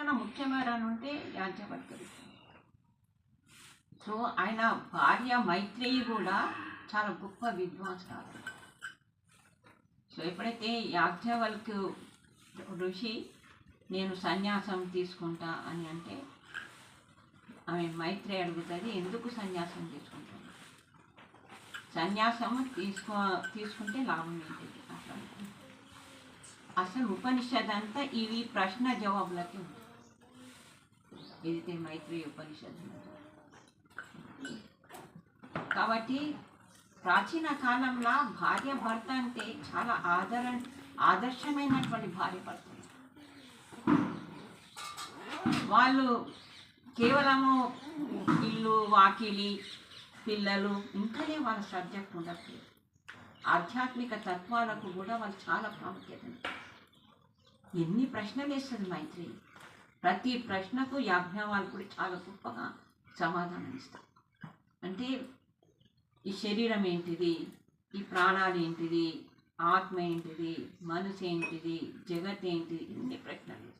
అంతకన్నా ముఖ్యమైన ఉంటే యాజ్ఞవల్క్యుడు సో ఆయన భార్య మైత్రేయి కూడా చాలా గొప్ప విద్వాంసరాలు. సో ఎప్పుడైతే యాజ్ఞవల్కు ఋషి నేను సన్యాసం తీసుకుంటా అని అంటే ఆమె మైత్రి అడుగుతుంది ఎందుకు సన్యాసం తీసుకుంటాను సన్యాసం తీసుకో తీసుకుంటే లాభం ఏంటిది? అసలు అసలు ఉపనిషత్ అంతా ఇవి ప్రశ్న జవాబులకి ఇది ఏదైతే మైత్రి ఉపనిషత్తు కాబట్టి ప్రాచీన కాలంలో భార్య భర్త అంటే చాలా ఆదర ఆదర్శమైనటువంటి భార్య భర్త. వాళ్ళు కేవలము ఇల్లు వాకిలి పిల్లలు ఇంకనే వాళ్ళ సబ్జెక్ట్ ఉండట్లేదు. ఆధ్యాత్మిక తత్వాలకు కూడా వాళ్ళు చాలా ప్రాముఖ్యత ఎన్ని ప్రశ్నలు వేస్తుంది మైత్రి? ప్రతి ప్రశ్నకు యాజ్ఞవాల్కుడు కూడా చాలా గొప్పగా సమాధానం ఇస్తారు. అంటే ఈ శరీరం ఏంటిది? ఈ ప్రాణాలు ఏంటిది? ఆత్మ ఏంటిది? మనసు ఏంటిది? జగత్ ఏంటిది? ఇన్ని ప్రశ్నలు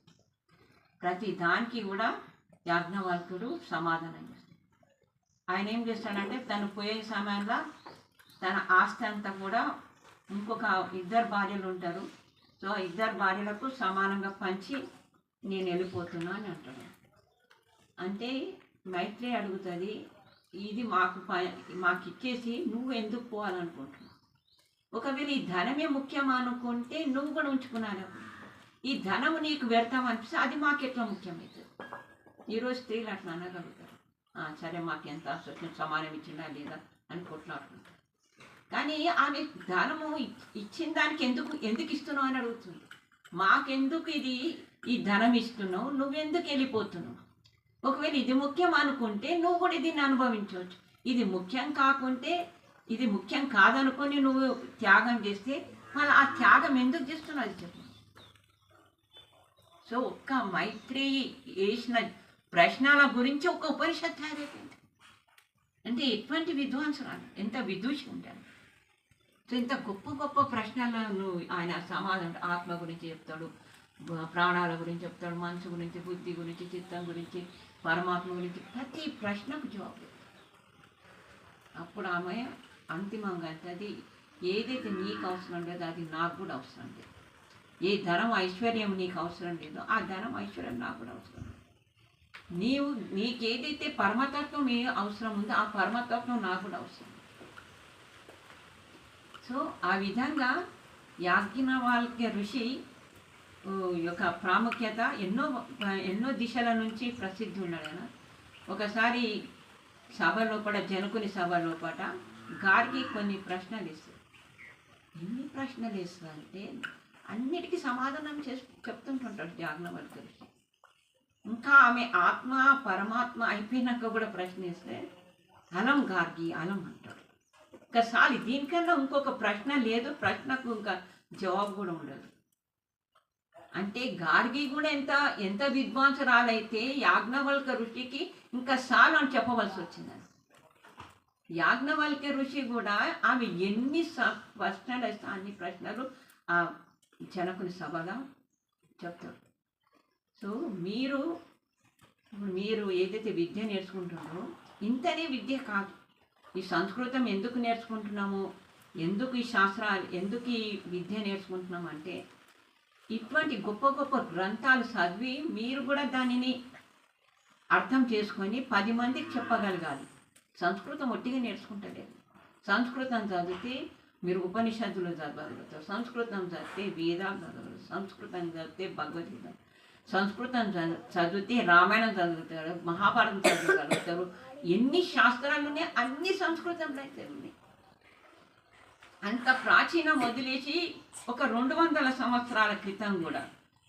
ప్రతి దానికి కూడా యాజ్ఞవల్కుడు సమాధానం చేస్తాడు ఆయన ఏం చేస్తాడంటే తను పోయే సమయంలో తన ఆస్తి అంతా కూడా ఇంకొక ఇద్దరు భార్యలు ఉంటారు. సో ఇద్దరు భార్యలకు సమానంగా పంచి నేను వెళ్ళిపోతున్నా అని అంటాడు. అంటే మైత్రి అడుగుతుంది ఇది మాకు ప- మాకు ఇచ్చేసి నువ్వు ఎందుకు పోవాలనుకుంటున్నావు? ఒకవేళ ఈ ధనమే ముఖ్యం అనుకుంటే నువ్వు కూడా ఉంచుకున్నాను ఈ ధనము నీకు వ్యర్థం అనిపిస్తే అది మాకు ఎట్లా ముఖ్యమవుతుంది ఈరోజు స్త్రీలు అట్లా అనగలుగుతారు. సరే మాకు ఎంత అసలు సమానం ఇచ్చిందా లేదా? అని కొట్లాడుకుంటారు. కానీ ఆమె ధనము ఇచ్చిన దానికి ఎందుకు ఎందుకు ఇస్తున్నావు అని అడుగుతుంది. మాకెందుకు ఇది? ఈ ధనం ఇస్తున్నావు నువ్వెందుకు వెళ్ళిపోతున్నావు? ఒకవేళ ఇది ముఖ్యం అనుకుంటే నువ్వు కూడా దీన్ని అనుభవించవచ్చు. ఇది ముఖ్యం కాకుంటే ఇది ముఖ్యం కాదనుకొని నువ్వు త్యాగం చేస్తే మళ్ళీ ఆ త్యాగం ఎందుకు చేస్తున్నావు అది చెప్పు. సో ఒక్క మైత్రి వేసిన ప్రశ్నల గురించి ఒక ఉపనిషత్ తయారైపోయింది. అంటే ఎటువంటి విద్వాంసురాలు? ఎంత విదూషి ఉంటారు సో ఇంత గొప్ప గొప్ప ప్రశ్నలను ఆయన సమాధానం ఆత్మ గురించి చెప్తాడు. ప్రాణాల గురించి చెప్తాడు మనసు గురించి బుద్ధి గురించి చిత్తం గురించి పరమాత్మ గురించి ప్రతి ప్రశ్నకు జవాబు అప్పుడు ఆమె అంతిమంగా అది ఏదైతే నీకు అవసరం లేదో అది నాకు కూడా అవసరం లేదు. ఏ ధనం ఐశ్వర్యం నీకు అవసరం లేదో ఆ ధనం ఐశ్వర్యం నాకు కూడా అవసరం లేదు. నీవు నీకు ఏదైతే పరమతత్వం ఏ అవసరం ఉందో ఆ పరమతత్వం నాకు కూడా అవసరం సో ఆ విధంగా యాజ్ఞవాల్క్య ఋషి యొక్క ప్రాముఖ్యత ఎన్నో ఎన్నో దిశల నుంచి ప్రసిద్ధి ఉన్నాడు ఒకసారి సభ లోపల జనకుని సభ లోపల గారికి కొన్ని ప్రశ్నలు ఇస్తారు ఎన్ని ప్రశ్నలు ఇస్తారంటే అన్నిటికీ సమాధానం చేసి చెప్తుంటుంటాడు యాజ్ఞవల్క్య ఇంకా ఆమె ఆత్మ పరమాత్మ అయిపోయినాక కూడా ప్రశ్నిస్తే అలం గార్గి అలం అంటాడు. ఒకసారి దీనికన్నా ఇంకొక ప్రశ్న లేదు ప్రశ్నకు ఇంకా జవాబు కూడా ఉండదు. అంటే గార్గి కూడా ఎంత ఎంత విద్వాంసరాలైతే యాజ్ఞవల్క ఋషికి ఇంకా సాలు అని చెప్పవలసి వచ్చిందని యాజ్ఞవల్క ఋషి కూడా ఆమె ఎన్ని స- ప్రశ్నలు వేస్తా అన్ని ప్రశ్నలు ఆ జనకుని సభగా చెప్తారు. సో మీరు ఇప్పుడు మీరు ఏదైతే విద్య నేర్చుకుంటున్నారో ఇంతనే విద్య కాదు. ఈ సంస్కృతం ఎందుకు నేర్చుకుంటున్నాము ఎందుకు ఈ శాస్త్రాలు ఎందుకు ఈ విద్య నేర్చుకుంటున్నాం అంటే ఇటువంటి గొప్ప గొప్ప గ్రంథాలు చదివి మీరు కూడా దానిని అర్థం చేసుకొని పది మందికి చెప్పగలగాలి. సంస్కృతం ఒట్టిగా నేర్చుకుంటలేదు. సంస్కృతం చదివితే మీరు ఉపనిషత్తులు చదవగలుగుతారు. సంస్కృతం చదివితే వేదాలు చదవగలుగుతారు. సంస్కృతం చదివితే భగవద్గీత సంస్కృతం చదివితే రామాయణం చదువుతారు మహాభారతం చదవగలుగుతారు. ఎన్ని శాస్త్రాలు ఉన్నాయి అన్ని సంస్కృతంలో అయితే ఉన్నాయి. అంత ప్రాచీనం వదిలేసి ఒక రెండు వందల సంవత్సరాల క్రితం కూడా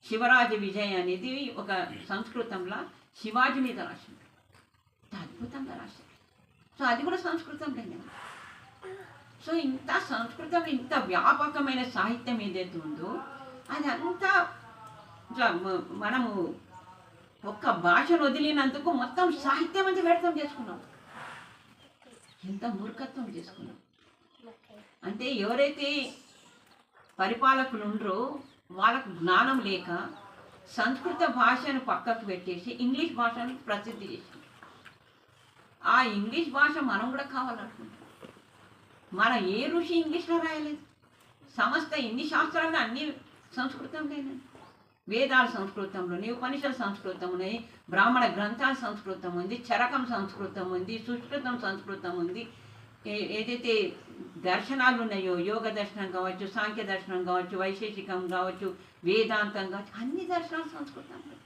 శివరాజు విజయ్ అనేది ఒక సంస్కృతంలో శివాజీ మీద రాసింది. అద్భుతంగా రాశారు. సో అది కూడా సంస్కృతం కదా. సో ఇంత సంస్కృతం ఇంత వ్యాపకమైన సాహిత్యం ఏదైతే ఉందో అది అంతా ఇట్లా మనము ఒక్క భాషను వదిలినందుకు మొత్తం సాహిత్యం అంతా వ్యర్థం చేసుకున్నాం. ఎంత మూర్ఖత్వం చేసుకున్నాం. అంటే ఎవరైతే పరిపాలకులు ఉండరో వాళ్ళకు జ్ఞానం లేక సంస్కృత భాషను పక్కకు పెట్టేసి ఇంగ్లీష్ భాషను ప్రసిద్ధి చేసింది ఆ ఇంగ్లీష్ భాష మనం కూడా కావాలనుకుంటాం మన ఏ ఋషి ఇంగ్లీష్లో రాయలేదు? సమస్త ఇన్ని శాస్త్రాలు అన్ని సంస్కృతంలోనే. వేదాలు సంస్కృతంలోని ఉపనిషత్ సంస్కృతం ఉన్నాయి బ్రాహ్మణ గ్రంథాలు సంస్కృతం ఉంది చరకం సంస్కృతం ఉంది సుష్కృతం సంస్కృతం ఉంది. ఏదైతే దర్శనాలు ఉన్నాయో యోగ దర్శనం కావచ్చు సాంఖ్య దర్శనం కావచ్చు వైశేషికం కావచ్చు వేదాంతం కావచ్చు అన్ని దర్శనాలు సంస్కృతంలో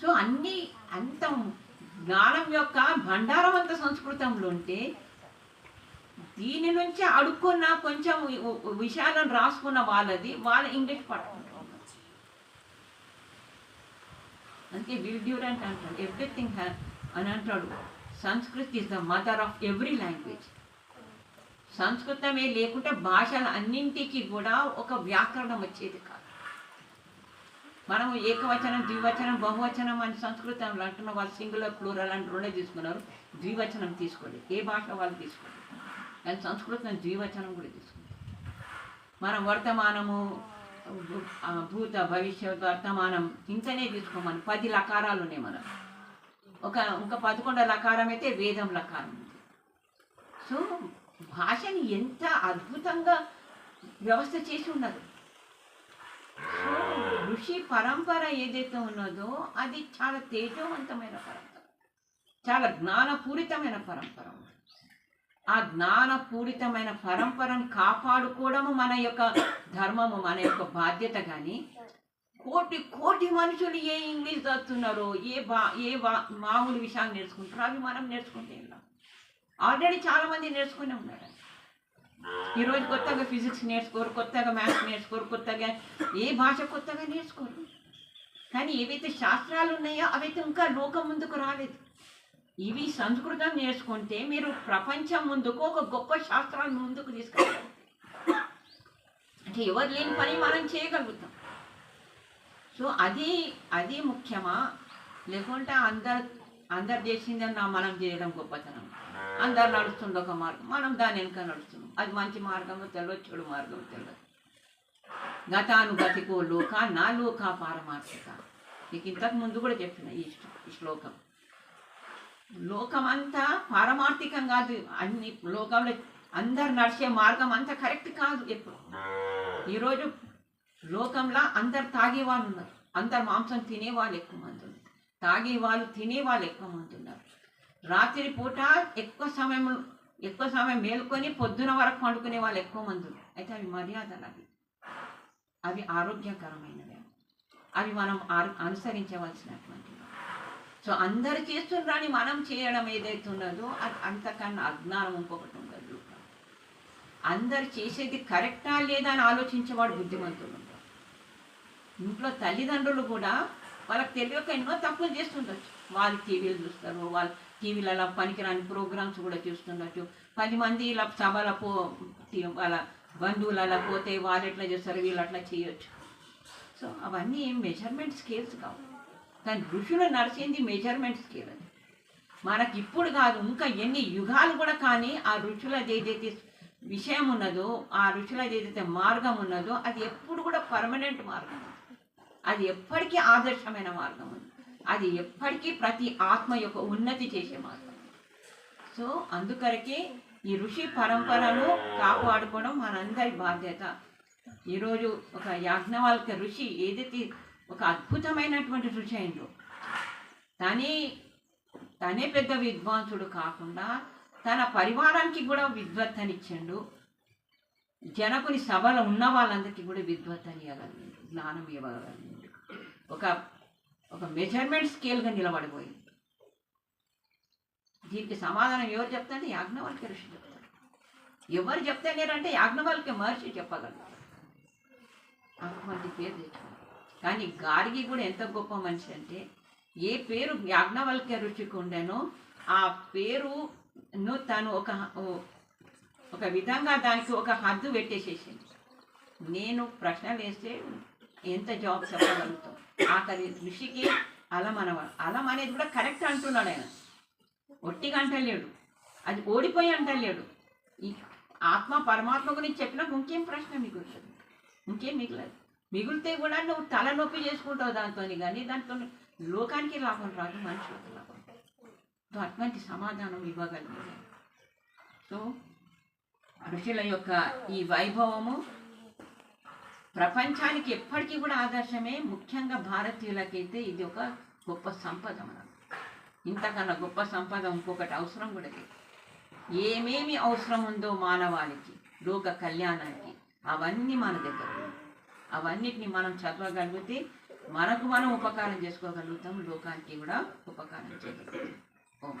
సో అన్ని అంత జ్ఞానం యొక్క భండారం అంత సంస్కృతంలో ఉంటే దీని నుంచి అడుక్కున్న కొంచెం విషయాలను రాసుకున్న వాళ్ళది వాళ్ళ ఇంగ్లీష్ పట్టుకుంటారు. అందుకే విల్ డ్యూరెంట్ అంటాడు. ఎవ్రీథింగ్ అని అంటాడు. Sanskrit is the mother of every language సంస్కృతమే లేకుంటే భాషల అన్నింటికి కూడా ఒక వ్యాకరణం వచ్చేది కాదు. మనం ఏకవచనం ద్వివచనం బహువచనం అని సంస్కృతంలో అంటున్న వాళ్ళు సింగులర్ ప్లూరల్ అని రెండే తీసుకున్నారు. ద్వివచనం తీసుకోలేదు ఏ భాష వాళ్ళు తీసుకోలేదు కానీ సంస్కృతం ద్వివచనం కూడా తీసుకుంది మనం వర్తమానము భూత భవిష్యత్ వర్తమానం ఇంతనే తీసుకోమని పది లకారాలు ఉన్నాయి మనకు. ఒక ఇంకా పదకొండ లకారం అయితే వేదం లకారం. ఉంది సో భాషని ఎంత అద్భుతంగా వ్యవస్థ చేసి ఉన్నది. సో ఋషి పరంపర ఏదైతే ఉన్నదో అది చాలా తేజవంతమైన పరంపర. చాలా జ్ఞానపూరితమైన పరంపర. ఆ జ్ఞానపూరితమైన పరంపరను కాపాడుకోవడము మన యొక్క ధర్మము మన యొక్క బాధ్యత కానీ కోటి కోటి మనుషులు ఏ ఇంగ్లీష్ చదువుతున్నారో ఏ బా ఏ బా మామూలు విషయాలు నేర్చుకుంటారో అవి మనం నేర్చుకుంటే ఉన్నాం ఆల్రెడీ చాలామంది నేర్చుకునే ఉన్నారు. ఈరోజు కొత్తగా ఫిజిక్స్ నేర్చుకోరు కొత్తగా మ్యాథ్స్ నేర్చుకోరు కొత్తగా ఏ భాష కొత్తగా నేర్చుకోరు. కానీ ఏవైతే శాస్త్రాలు ఉన్నాయో అవైతే ఇంకా లోకం ముందుకు రాలేదు. ఇవి సంస్కృతం నేర్చుకుంటే మీరు ప్రపంచం ముందుకు ఒక గొప్ప శాస్త్రాన్ని ముందుకు తీసుకెళ్తారు అంటే ఎవరు లేని పని మనం చేయగలుగుతాం. సో అది అది ముఖ్యమా? లేకుంటే అందరు అందరు చేసిందని మనం చేయడం గొప్పతనం. అందరు నడుస్తుంది ఒక మార్గం మనం దాని వెనుక నడుస్తున్నాం. అది మంచి మార్గము తెలియదు చెడు మార్గం తెలియదు గతానుగతికో లోక నా లోక పారమార్థిక. నీకు ఇంతకు ముందు కూడా చెప్పిన ఈ శ్లోకం. లోకమంతా పారమార్థికం కాదు. అన్ని లోకంలో అందరు నడిచే మార్గం అంతా కరెక్ట్ కాదు ఎప్పుడు. ఈరోజు లోకంలో అందరు తాగేవాళ్ళు ఉన్నారు అందరు మాంసం తినేవాళ్ళు ఎక్కువ మంది ఉన్నారు తాగే వాళ్ళు తినేవాళ్ళు ఎక్కువ మంది ఉన్నారు రాత్రి పూట ఎక్కువ సమయం ఎక్కువ సమయం మేల్కొని పొద్దున వరకు పండుకునే వాళ్ళు ఎక్కువ మంది ఉన్నారు అయితే అవి మర్యాదలు అవి అవి ఆరోగ్యకరమైనవి. అవి మనం అనుసరించవలసినటువంటి సో అందరు చేస్తుండ్రని మనం చేయడం ఏదైతే ఉన్నదో అది అంతకన్నా అజ్ఞానం ఇంకొకటి ఉండదు. అందరు చేసేది కరెక్టా లేదా అని ఆలోచించేవాడు బుద్ధిమంతుడు. ఇంట్లో తల్లిదండ్రులు కూడా వాళ్ళకి తెలియక ఎన్నో తప్పులు చేస్తుండొచ్చు. వాళ్ళు టీవీలు చూస్తారు వాళ్ళు టీవీలలో పనికిరాని ప్రోగ్రామ్స్ కూడా చూస్తుండొచ్చు. పది మంది ఇలా సభల పో వాళ్ళ బంధువులు అలా పోతే వాళ్ళు ఎట్లా చేస్తారు వీళ్ళు అట్లా చేయొచ్చు. సో అవన్నీ మెజర్మెంట్ స్కేల్స్ కావు. కానీ ఋషులు నడిచింది మెజర్మెంట్ స్కేల్ అది. మనకి ఇప్పుడు కాదు ఇంకా ఎన్ని యుగాలు కూడా కానీ ఆ ఋషులది ఏదైతే విషయం ఉన్నదో ఆ ఋషులది ఏదైతే మార్గం ఉన్నదో అది ఎప్పుడు కూడా పర్మనెంట్ మార్గం. అది ఎప్పటికీ ఆదర్శమైన మార్గం అది. ఎప్పటికీ ప్రతి ఆత్మ యొక్క ఉన్నతి చేసే మార్గం. సో అందుకరకే ఈ ఋషి పరంపరను కాపాడుకోవడం మనందరి బాధ్యత. ఈరోజు ఒక యాజ్ఞవాల్క ఋషి ఏదైతే ఒక అద్భుతమైనటువంటి ఋషి అయిందో తనే తనే పెద్ద విద్వాంసుడు కాకుండా తన పరివారానికి కూడా విద్వత్తనిచ్చిండు. జనకుని సభలో ఉన్న వాళ్ళందరికీ కూడా విద్వత్తని ఇవ్వగలిగింది జ్ఞానం ఇవ్వగలిగింది ఒక ఒక మెజర్మెంట్ స్కేల్గా నిలబడిపోయింది. దీనికి సమాధానం ఎవరు చెప్తారంటే యాజ్ఞవల్క్య ఋషి చెప్తారు. ఎవరు చెప్తే నేనంటే యాజ్ఞవల్క్య మహర్షి చెప్పగలరు అటువంటి పేరు తెచ్చుకున్నారు. కానీ గార్గి కూడా ఎంత గొప్ప మనిషి అంటే ఏ పేరు యాజ్ఞవల్క్య ఋషికి ఉండేనో ఆ పేరును తను ఒక ఓ- ఒక విధంగా దానికి ఒక హద్దు పెట్టేసేసింది. నేను ప్రశ్నలు వేస్తే ఎంత జాబ్ చెప్పగలుగుతాం? ఆఖరి ఋషికి అలం అనవాడు అలం అనేది కూడా కరెక్ట్ అంటున్నాడు ఆయన. ఒట్టిగా అంటలేడు. అది ఓడిపోయి అంటలేడు. ఈ ఆత్మ పరమాత్మ గురించి చెప్పినా ఇంకేం ప్రశ్న మీకు ఇంకేం మిగలదు. మిగిలితే కూడా నువ్వు తలనొప్పి చేసుకుంటావు దాంతో కానీ దాంతో లోకానికి లాభం రాదు మనుషులకు లాభం సో అటువంటి సమాధానం ఇవ్వగలిగింది సో ఋషుల యొక్క ఈ వైభవము ప్రపంచానికి ఎప్పటికీ కూడా ఆదర్శమే ముఖ్యంగా భారతీయులకైతే ఇది ఒక గొప్ప సంపద మనకు ఇంతకన్నా గొప్ప సంపద ఇంకొకటి అవసరం కూడా లేదు. ఏమేమి అవసరం ఉందో మానవాళికి లోక కళ్యాణానికి అవన్నీ మన దగ్గర. అవన్నిటిని మనం చదవగలిగితే మనకు మనం ఉపకారం చేసుకోగలుగుతాం లోకానికి కూడా ఉపకారం చేయగలుగుతాం. ఓం.